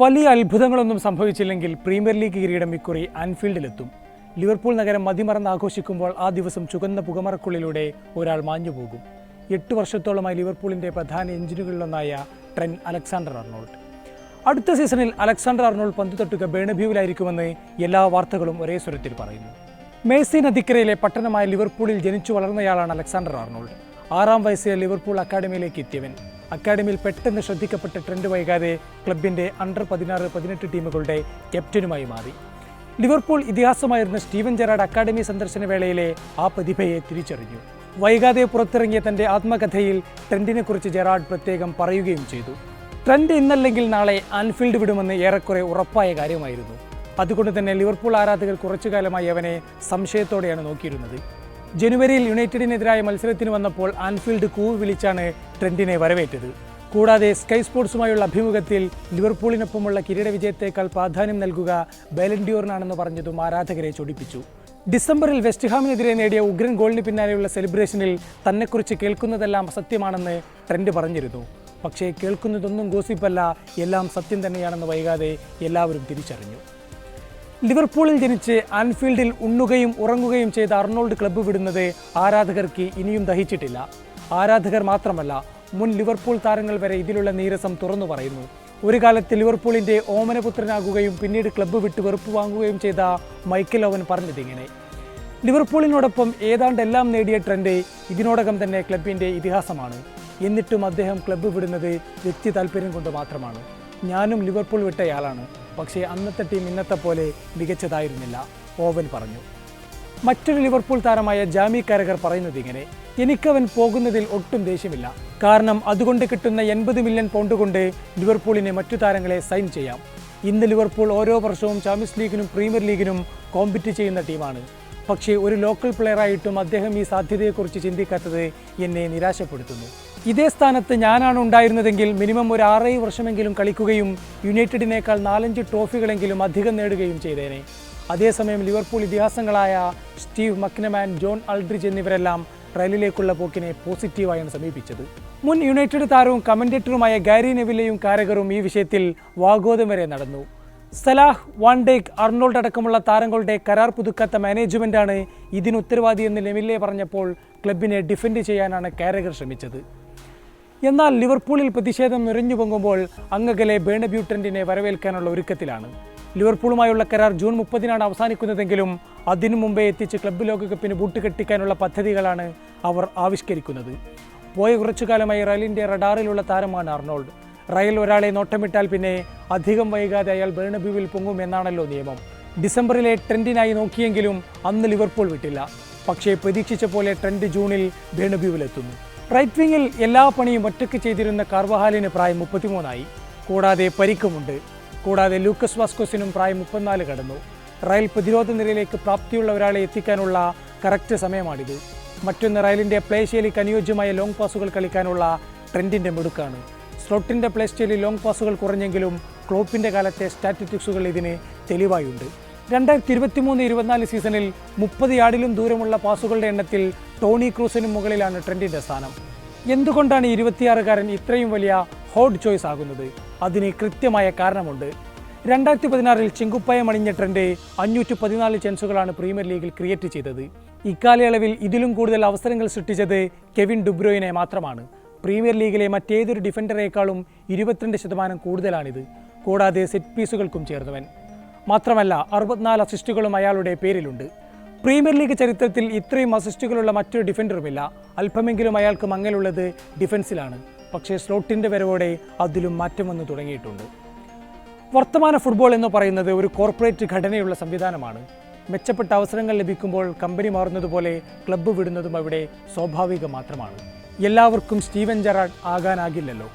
വലിയ അത്ഭുതങ്ങളൊന്നും സംഭവിച്ചില്ലെങ്കിൽ premier league കിരീടം ഇക്കുറി ആൻഫീൽഡിലെത്തും ലിവർപൂൾ നഗരം മതിമറന്ന് ആഘോഷിക്കുമ്പോൾ ആ ദിവസം ചുകന്ന പുകമറക്കുള്ളിലൂടെ ഒരാൾ മാഞ്ഞുപോകും എട്ട് വർഷത്തോളമായി ലിവർപൂളിന്റെ പ്രധാന എഞ്ചിനുകളിലൊന്നായ ട്രെൻ അലക്സാണ്ടർ അർണോൾഡ്. അടുത്ത സീസണിൽ അലക്സാണ്ടർ അർണോൾഡ് പന്ത് തട്ടുക ബേണഭ്യൂവിലായിരിക്കുമെന്ന് എല്ലാ വാർത്തകളും ഒരേ സ്വരത്തിൽ പറയുന്നു. മേസി നദിക്കരയിലെ പട്ടണമായ ലിവർപൂളിൽ ജനിച്ചു വളർന്നയാളാണ് അലക്സാണ്ടർ അർണോൾഡ്. ആറാം വയസ്സിലെ ലിവർപൂൾ അക്കാഡമിയിലേക്ക് എത്തിയവൻ. അക്കാഡമിയിൽ പെട്ടെന്ന് ശ്രദ്ധിക്കപ്പെട്ട ട്രെൻഡ് വൈകാതെ ക്ലബിന്റെ അണ്ടർ പതിനാറ് പതിനെട്ട് ടീമുകളുടെ ക്യാപ്റ്റനുമായി മാറി. ലിവർപൂൾ ഇതിഹാസമായിരുന്ന സ്റ്റീവൻ ജെറാഡ് അക്കാഡമി സന്ദർശന വേളയിലെ ആ പ്രതിഭയെ തിരിച്ചറിഞ്ഞു. വൈകാതെ പുറത്തിറങ്ങിയ തന്റെ ആത്മകഥയിൽ ട്രെൻഡിനെക്കുറിച്ച് ജെറാഡ് പ്രത്യേകം പറയുകയും ചെയ്തു. ട്രെൻഡ് ഇന്നല്ലെങ്കിൽ നാളെ ആൻഫീൽഡ് വിടുമെന്ന് ഏറെക്കുറെ ഉറപ്പായ കാര്യമായിരുന്നു. അതുകൊണ്ട് തന്നെ ലിവർപൂൾ ആരാധകർ കുറച്ചു കാലമായി അവനെ സംശയത്തോടെയാണ് നോക്കിയിരുന്നത്. ജനുവരിയിൽ യുണൈറ്റഡിനെതിരായ മത്സരത്തിന് വന്നപ്പോൾ ആൻഫീൽഡ് കൂവ് വിളിച്ചാണ് ട്രെൻഡിനെ വരവേറ്റത്. കൂടാതെ സ്കൈ സ്പോർട്സുമായുള്ള അഭിമുഖത്തിൽ ലിവർപൂളിനൊപ്പമുള്ള കിരീട വിജയത്തേക്കാൾ പ്രാധാന്യം നൽകുക ബാലൻഡിയോറിനാണെന്ന് പറഞ്ഞതും ആരാധകരെ ചൊടിപ്പിച്ചു. ഡിസംബറിൽ വെസ്റ്റ്ഹാമിനെതിരെ നേടിയ ഉഗ്രൻ ഗോളിന് പിന്നാലെയുള്ള സെലിബ്രേഷനിൽ തന്നെക്കുറിച്ച് കേൾക്കുന്നതെല്ലാം അസത്യമാണെന്ന് ട്രെൻഡ് പറഞ്ഞിരുന്നു. പക്ഷേ കേൾക്കുന്നതൊന്നും ഗോസിപ്പല്ല എല്ലാം സത്യം തന്നെയാണെന്ന് വൈകാതെ എല്ലാവരും തിരിച്ചറിഞ്ഞു. ലിവർപൂളിൽ ജനിച്ച് ആൻഫീൽഡിൽ ഉണ്ണുകയും ഉറങ്ങുകയും ചെയ്ത അർണോൾഡ് ക്ലബ്ബ് വിടുന്നത് ആരാധകർക്ക് ഇനിയും ദഹിച്ചിട്ടില്ല. ആരാധകർ മാത്രമല്ല മുൻ ലിവർപൂൾ താരങ്ങൾ വരെ ഇതിലുള്ള നീരസം തുറന്നു പറയുന്നു. ഒരു കാലത്ത് ലിവർപൂളിന്റെ ഓമനപുത്രനാകുകയും പിന്നീട് ക്ലബ്ബ് വിട്ട് വെറുപ്പ് വാങ്ങുകയും ചെയ്ത മൈക്കൽ ഓവൻ പറഞ്ഞതിങ്ങനെ. ലിവർപൂളിനോടൊപ്പം ഏതാണ്ട് എല്ലാം നേടിയ ട്രെൻഡ് ഇതിനോടകം തന്നെ ക്ലബിന്റെ ഇതിഹാസമാണ്. എന്നിട്ടും അദ്ദേഹം ക്ലബ്ബ് വിടുന്നത് വ്യക്തി താല്പര്യം കൊണ്ട് മാത്രമാണ്. ഞാനും ലിവർപൂൾ വിട്ടയാളാണ്. പക്ഷേ അന്നത്തെ ടീം ഇന്നത്തെ പോലെ മികച്ചതായിരുന്നില്ല ഓവൻ പറഞ്ഞു. മറ്റൊരു ലിവർപൂൾ താരമായ ജാമി കാരകർ പറയുന്നത് ഇങ്ങനെ എനിക്കവൻ പോകുന്നതിൽ ഒട്ടും ദേഷ്യമില്ല. കാരണം അതുകൊണ്ട് കിട്ടുന്ന എൺപത് മില്യൺ പൗണ്ട് കൊണ്ട് ലിവർപൂളിനെ മറ്റു താരങ്ങളെ സൈൻ ചെയ്യാം. ഇന്ന് ലിവർപൂൾ ഓരോ വർഷവും ചാമ്പ്യൻസ് ലീഗിനും പ്രീമിയർ ലീഗിനും കോമ്പറ്റ് ചെയ്യുന്ന ടീമാണ്. പക്ഷേ ഒരു ലോക്കൽ പ്ലെയറായിട്ടും അദ്ദേഹം ഈ സാധ്യതയെക്കുറിച്ച് ചിന്തിക്കാത്തത് എന്നെ നിരാശപ്പെടുത്തുന്നു. ഇതേ സ്ഥാനത്ത് ഞാനാണ് ഉണ്ടായിരുന്നതെങ്കിൽ മിനിമം ഒരു ആറേഴ് വർഷമെങ്കിലും കളിക്കുകയും യുണൈറ്റഡിനേക്കാൾ നാലഞ്ച് ട്രോഫികളെങ്കിലും അധികം നേടുകയും ചെയ്തേനെ. അതേസമയം ലിവർപൂൾ ഇതിഹാസങ്ങളായ സ്റ്റീവ് മക്നമാൻ ജോൺ അൾഡ്രിജ് എന്നിവരെല്ലാം റയലിലേക്കുള്ള പോക്കിനെ പോസിറ്റീവായാണ് സമീപിച്ചത്. മുൻ യുണൈറ്റഡ് താരവും കമന്റേറ്ററുമായ ഗാരി നെവിലെയും കാരകറും ഈ വിഷയത്തിൽ വാഗോദം വരെ നടന്നു. സലാഹ് വാൻഡേക്ക് അർണോൾഡ് അടക്കമുള്ള താരങ്ങളുടെ കരാർ പുതുക്കാത്ത മാനേജ്മെന്റാണ് ഇതിന് ഉത്തരവാദിയെന്ന് നെവില്ലെ പറഞ്ഞപ്പോൾ ക്ലബിനെ ഡിഫെൻഡ് ചെയ്യാനാണ് കാരകർ ശ്രമിച്ചത്. എന്നാൽ ലിവർപൂളിൽ പ്രതിഷേധം നിറഞ്ഞു പൊങ്ങുമ്പോൾ അംഗകലെ ബേണബ്യൂ ട്രെൻഡിനെ വരവേൽക്കാനുള്ള ഒരുക്കത്തിലാണ്. ലിവർപൂളുമായുള്ള കരാർ ജൂൺ മുപ്പതിനാണ് അവസാനിക്കുന്നതെങ്കിലും അതിനു മുമ്പേ എത്തിച്ച് ക്ലബ്ബ് ലോകകപ്പിന് ബൂട്ട് കെട്ടിക്കാനുള്ള പദ്ധതികളാണ് അവർ ആവിഷ്കരിക്കുന്നത്. പോയ കുറച്ചു കാലമായി റയലിന്റെ റഡാറിലുള്ള താരമാണ് അർണോൾഡ്. റയൽ ഒരാളെ നോട്ടമിട്ടാൽ പിന്നെ അധികം വൈകാതെ അയാൾ ബേണബ്യൂവിൽ പൊങ്ങും എന്നാണല്ലോ നിയമം. ഡിസംബറിലെ ട്രെൻഡിനായി നോക്കിയെങ്കിലും അന്ന് ലിവർപൂൾ വിട്ടില്ല. പക്ഷേ പ്രതീക്ഷിച്ച പോലെ ട്രെൻഡ് ജൂണിൽ ബേണബ്യൂവിലെത്തുന്നു. റൈറ്റ് വിങ്ങിൽ എല്ലാ പണിയും ഒറ്റയ്ക്ക് ചെയ്തിരുന്ന കാർവഹാലിന് പ്രായം മുപ്പത്തിമൂന്നായി. കൂടാതെ പരിക്കുമുണ്ട്. കൂടാതെ ലൂക്കസ് വാസ്കോസിനും പ്രായം മുപ്പത്തിനാല് കടന്നു. റയൽ പ്രതിരോധ നിരയിലേക്ക് പ്രാപ്തിയുള്ള ഒരാളെ എത്തിക്കാനുള്ള കറക്റ്റ് സമയമാണിത്. മറ്റൊന്ന് റയലിന്റെ പ്ലേ ശൈലിക്ക് അനുയോജ്യമായ ലോങ് പാസുകൾ കളിക്കാനുള്ള ട്രെൻഡിന്റെ മിടുക്കാണ്. സ്ലോട്ടിന്റെ പ്ലേ സ്റ്റൈലിൽ ലോങ് പാസുകൾ കുറഞ്ഞെങ്കിലും ക്ലോപ്പിന്റെ കാലത്തെ സ്റ്റാറ്റിസ്റ്റിക്സുകൾ ഇതിന് തെളിവായുണ്ട്. രണ്ടായിരത്തി ഇരുപത്തി മൂന്ന് ഇരുപത്തിനാല് സീസണിൽ മുപ്പത് യാർഡിലും ദൂരമുള്ള പാസുകളുടെ എണ്ണത്തിൽ ടോണി ക്രൂസിന് മുകളിലാണ് ട്രെൻഡിന്റെ സ്ഥാനം. എന്തുകൊണ്ടാണ് ഇരുപത്തിയാറുകാരൻ ഇത്രയും വലിയ ഹോട്ട് ചോയ്സ് ആകുന്നത്? അതിന് കൃത്യമായ കാരണമുണ്ട്. രണ്ടായിരത്തി പതിനാറിൽ ചെങ്കുപ്പായം അണിഞ്ഞ ട്രെൻഡ് അഞ്ഞൂറ്റി പതിനാല് ചാൻസുകളാണ് പ്രീമിയർ ലീഗിൽ ക്രിയേറ്റ് ചെയ്തത്. ഇക്കാലയളവിൽ ഇതിലും കൂടുതൽ അവസരങ്ങൾ സൃഷ്ടിച്ചത് കെവിൻ ഡുബ്രോയിനെ മാത്രമാണ്. പ്രീമിയർ ലീഗിലെ മറ്റേതൊരു ഡിഫൻഡറേക്കാളും ഇരുപത്തിരണ്ട് ശതമാനം കൂടുതലാണിത് കൂടാതെ സെറ്റ് പീസുകൾക്കും ചേർന്നവൻ. മാത്രമല്ല അറുപത്തിനാല് അസിസ്റ്റുകളും അയാളുടെ പേരിലുണ്ട്. പ്രീമിയർ ലീഗ് ചരിത്രത്തിൽ ഇത്രയും അസിസ്റ്റുകളുള്ള മറ്റൊരു ഡിഫൻഡറുമില്ല അല്പമെങ്കിലും അയാൾക്ക് മങ്ങലുള്ളത് ഡിഫൻസിലാണ് പക്ഷേ സ്ലോട്ടിന്റെ വരവോടെ അതിലും മാറ്റം വന്നു തുടങ്ങിയിട്ടുണ്ട്. വർത്തമാന ഫുട്ബോൾ എന്ന് പറയുന്നത് ഒരു കോർപ്പറേറ്റ് ഘടനയുള്ള സംവിധാനമാണ്. മെച്ചപ്പെട്ട അവസരങ്ങൾ ലഭിക്കുമ്പോൾ കമ്പനി മാറുന്നതുപോലെ ക്ലബ്ബ് വിടുന്നതും അവിടെ സ്വാഭാവികം മാത്രമാണ്. എല്ലാവർക്കും സ്റ്റീവൻ ജെറാഡ് ആകാനാകില്ലല്ലോ.